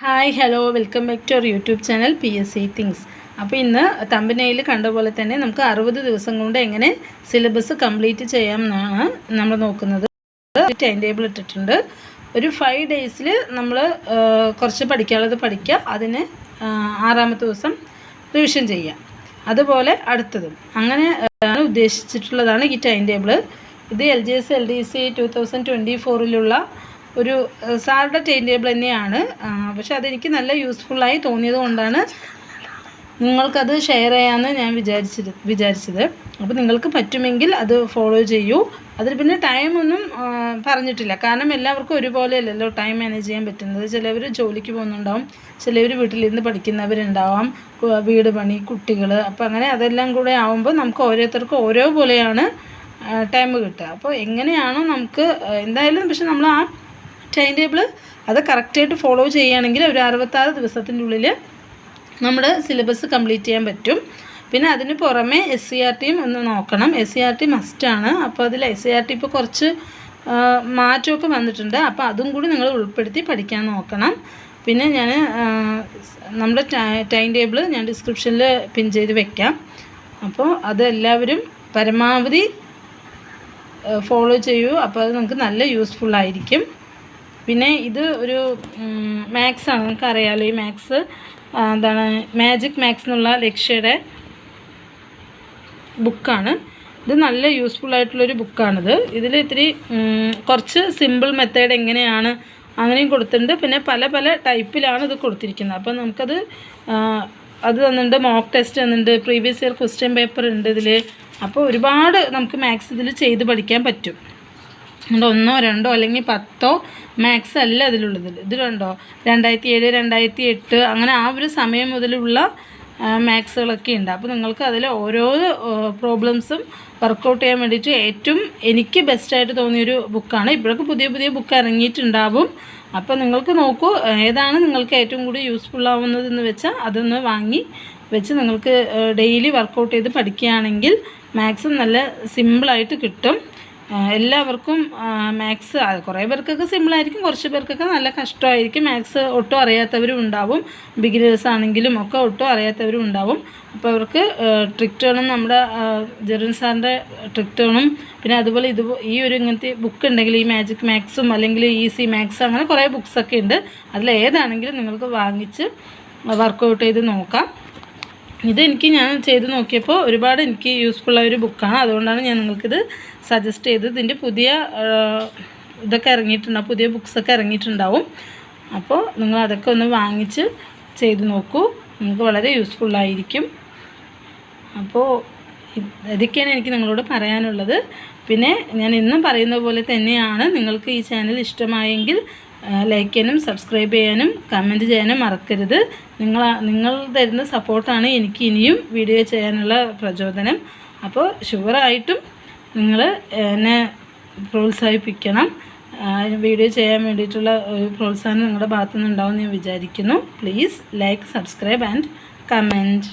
Hi hello welcome back to our YouTube channel P S C things അപ്പോൾ ഇന്ന് തമ്പനയിൽ കണ്ട പോലെ തന്നെ നമുക്ക് അറുപത് ദിവസം കൊണ്ട് എങ്ങനെ സിലബസ് കംപ്ലീറ്റ് ചെയ്യാം എന്നാണ് നമ്മൾ നോക്കുന്നത്. ടൈം ടേബിൾ ഇട്ടിട്ടുണ്ട്. ഒരു ഫൈവ് ഡേയ്സിൽ നമ്മൾ കുറച്ച് പഠിക്കാനുള്ളത് പഠിക്കുക. അതിന് ആറാമത്തെ ദിവസം റിവിഷൻ ചെയ്യാം. അതുപോലെ അടുത്തതും. അങ്ങനെ ഉദ്ദേശിച്ചിട്ടുള്ളതാണ് ഈ ടൈം ടേബിൾ ഇത് L G S L D C two thousand twenty ഫോറിലുള്ള ഒരു സാറുടെ ടൈം ടേബിൾ തന്നെയാണ് പക്ഷെ അതെനിക്ക് നല്ല യൂസ്ഫുള്ളായി തോന്നിയത് കൊണ്ടാണ് നിങ്ങൾക്കത് ഷെയർ ചെയ്യാമെന്ന് ഞാൻ വിചാരിച്ചത് വിചാരിച്ചത്. അപ്പോൾ നിങ്ങൾക്ക് പറ്റുമെങ്കിൽ അത് ഫോളോ ചെയ്യൂ. അതിൽ പിന്നെ ടൈമൊന്നും പറഞ്ഞിട്ടില്ല. കാരണം എല്ലാവർക്കും ഒരുപോലെ അല്ലല്ലോ ടൈം മാനേജ് ചെയ്യാൻ പറ്റുന്നത്. ചിലവർ ജോലിക്ക് പോകുന്നുണ്ടാവും ചിലവർ വീട്ടിലിരുന്ന് പഠിക്കുന്നവരുണ്ടാവാം വീട് പണി കുട്ടികൾ അപ്പോൾ അങ്ങനെ അതെല്ലാം കൂടെ ആവുമ്പോൾ നമുക്ക് ഓരോരുത്തർക്കും ഓരോ പോലെയാണ് ടൈം കിട്ടുക. അപ്പോൾ എങ്ങനെയാണോ നമുക്ക് എന്തായാലും പക്ഷെ നമ്മൾ ആ ടൈം ടേബിൾ അത് കറക്റ്റായിട്ട് ഫോളോ ചെയ്യുകയാണെങ്കിൽ ഒരു അറുപത്താറ് ദിവസത്തിന്റെ ഉള്ളിൽ നമ്മുടെ സിലബസ് കംപ്ലീറ്റ് ചെയ്യാൻ പറ്റും. പിന്നെ അതിന് പുറമെ എസ് സി ആർ ടിയും ഒന്ന് നോക്കണം. എസ് സി ആർ ടി മസ്റ്റാണ് അപ്പോൾ അതിൽ എസ് സി ആർ ടി ഇപ്പോൾ കുറച്ച് മാറ്റമൊക്കെ വന്നിട്ടുണ്ട്. അപ്പോൾ അതും കൂടി നിങ്ങൾ ഉൾപ്പെടുത്തി പഠിക്കാൻ നോക്കണം. പിന്നെ ഞാൻ നമ്മുടെ ടൈം ടേബിൾ ഞാൻ ഡിസ്ക്രിപ്ഷനിൽ പിൻ ചെയ്ത് വെക്കാം. അപ്പോൾ അതെല്ലാവരും പരമാവധി ഫോളോ ചെയ്യൂ. അപ്പോൾ അത് നിങ്ങൾക്ക് നല്ല യൂസ്ഫുൾ ആയിരിക്കും. പിന്നെ ഇത് ഒരു മാത്സാണ് നിങ്ങൾക്ക് അറിയാമല്ലോ ഈ മാത്സ് എന്താണ് മാജിക് മാത്സ് എന്നുള്ള ലക്ഷ്യയുടെ ബുക്കാണ്. ഇത് നല്ല യൂസ്ഫുൾ ആയിട്ടുള്ളൊരു ബുക്കാണിത്. ഇതിൽ ഇത്തിരി കുറച്ച് സിമ്പിൾ മെത്തേഡ് എങ്ങനെയാണ് അങ്ങനെയും കൊടുത്തിട്ടുണ്ട്. പിന്നെ പല പല ടൈപ്പിലാണ് ഇത് കൊടുത്തിരിക്കുന്നത്. അപ്പം നമുക്കത് അത് തന്നിട്ടുണ്ട് മോക്ക് ടെസ്റ്റ് തന്നിട്ടുണ്ട് പ്രീവിയസ് ഇയർ ക്വസ്റ്റ്യൻ പേപ്പർ ഉണ്ട് ഇതിൽ അപ്പോൾ ഒരുപാട് നമുക്ക് മാത്സ് ഇതിൽ ചെയ്ത് പഠിക്കാൻ പറ്റും. അതുകൊണ്ട് ഒന്നോ രണ്ടോ അല്ലെങ്കിൽ പത്തോ മാത്സ് അല്ല ഇതിലുള്ളത് ഇതിലുണ്ടോ രണ്ടായിരത്തി ഏഴ് രണ്ടായിരത്തി എട്ട് അങ്ങനെ ആ ഒരു സമയം മുതലുള്ള മാത്സുകളൊക്കെ ഉണ്ട്. അപ്പോൾ നിങ്ങൾക്ക് അതിൽ ഓരോ പ്രോബ്ലംസും വർക്കൗട്ട് ചെയ്യാൻ വേണ്ടിയിട്ട് ഏറ്റവും എനിക്ക് ബെസ്റ്റായിട്ട് തോന്നിയൊരു ബുക്കാണ് ഇപ്പോഴൊക്കെ പുതിയ പുതിയ ബുക്ക് ഇറങ്ങിയിട്ടുണ്ടാവും. അപ്പോൾ നിങ്ങൾക്ക് നോക്കൂ ഏതാണ് നിങ്ങൾക്ക് ഏറ്റവും കൂടി യൂസ്ഫുൾ ആവുന്നതെന്ന് വെച്ചാൽ അതൊന്ന് വാങ്ങി വെച്ച് നിങ്ങൾക്ക് ഡെയിലി വർക്കൗട്ട് ചെയ്ത് പഠിക്കുകയാണെങ്കിൽ മാത്സും നല്ല സിമ്പിളായിട്ട് കിട്ടും. എല്ലാവർക്കും മാത്സ് കുറേ പേർക്കൊക്കെ സിമ്പിളായിരിക്കും കുറച്ച് പേർക്കൊക്കെ നല്ല കഷ്ടമായിരിക്കും. മാത്സ് ഒട്ടും അറിയാത്തവരും ഉണ്ടാവും. ബിഗിനേഴ്സ് ആണെങ്കിലും ഒക്കെ ഒട്ടും അറിയാത്തവരും ഉണ്ടാവും. അപ്പോൾ അവർക്ക് ട്രിക്റ്റുകളും നമ്മുടെ ജെറിൻ സാറിന്റെ ട്രിക്റ്റുകളും പിന്നെ അതുപോലെ ഇത് ഈ ഒരു ഇങ്ങനത്തെ ബുക്ക് ഉണ്ടെങ്കിൽ ഈ മാജിക് മാത്സും അല്ലെങ്കിൽ ഈസി മാത്സ് അങ്ങനെ കുറേ ബുക്സൊക്കെ ഉണ്ട്. അതിൽ ഏതാണെങ്കിലും നിങ്ങൾക്ക് വാങ്ങിച്ച് വർക്കൗട്ട് ചെയ്ത് നോക്കാം. ഇതെനിക്ക് ഞാൻ ചെയ്ത് നോക്കിയപ്പോൾ ഒരുപാട് എനിക്ക് യൂസ്ഫുൾ ആയ ഒരു ബുക്കാണ് അതുകൊണ്ടാണ് ഞാൻ നിങ്ങൾക്കിത് സജസ്റ്റ് ചെയ്തത്. ഇതിന്റെ പുതിയ ഇതൊക്കെ ഇറങ്ങിയിട്ടുണ്ടാവും പുതിയ ബുക്സൊക്കെ ഇറങ്ങിയിട്ടുണ്ടാവും. അപ്പോൾ നിങ്ങൾ അതൊക്കെ ഒന്ന് വാങ്ങിച്ച് ചെയ്ത് നോക്കൂ. നിങ്ങൾക്ക് വളരെ യൂസ്ഫുള്ളായിരിക്കും അപ്പോൾ ഇത് ഇതൊക്കെയാണ് എനിക്ക് നിങ്ങളോട് പറയാനുള്ളത്. പിന്നെ ഞാൻ ഇന്നും പറയുന്ന പോലെ തന്നെയാണ് നിങ്ങൾക്ക് ഈ ചാനൽ ഇഷ്ടമായെങ്കിൽ ലൈക്ക് ചെയ്യാനും സബ്സ്ക്രൈബ് ചെയ്യാനും കമന്റ് ചെയ്യാനും മറക്കരുത്. നിങ്ങൾ നിങ്ങൾ തരുന്ന സപ്പോർട്ടാണ് എനിക്ക് ഇനിയും വീഡിയോ ചെയ്യാനുള്ള പ്രചോദനം. അപ്പോൾ ഷുവറായിട്ടും നിങ്ങൾ എന്നെ പ്രോത്സാഹിപ്പിക്കണം. വീഡിയോ ചെയ്യാൻ വേണ്ടിയിട്ടുള്ള ഒരു പ്രോത്സാഹനം നിങ്ങളുടെ ഭാഗത്തു നിന്നുണ്ടാവും ഞാൻ വിചാരിക്കുന്നു. Please like subscribe and comment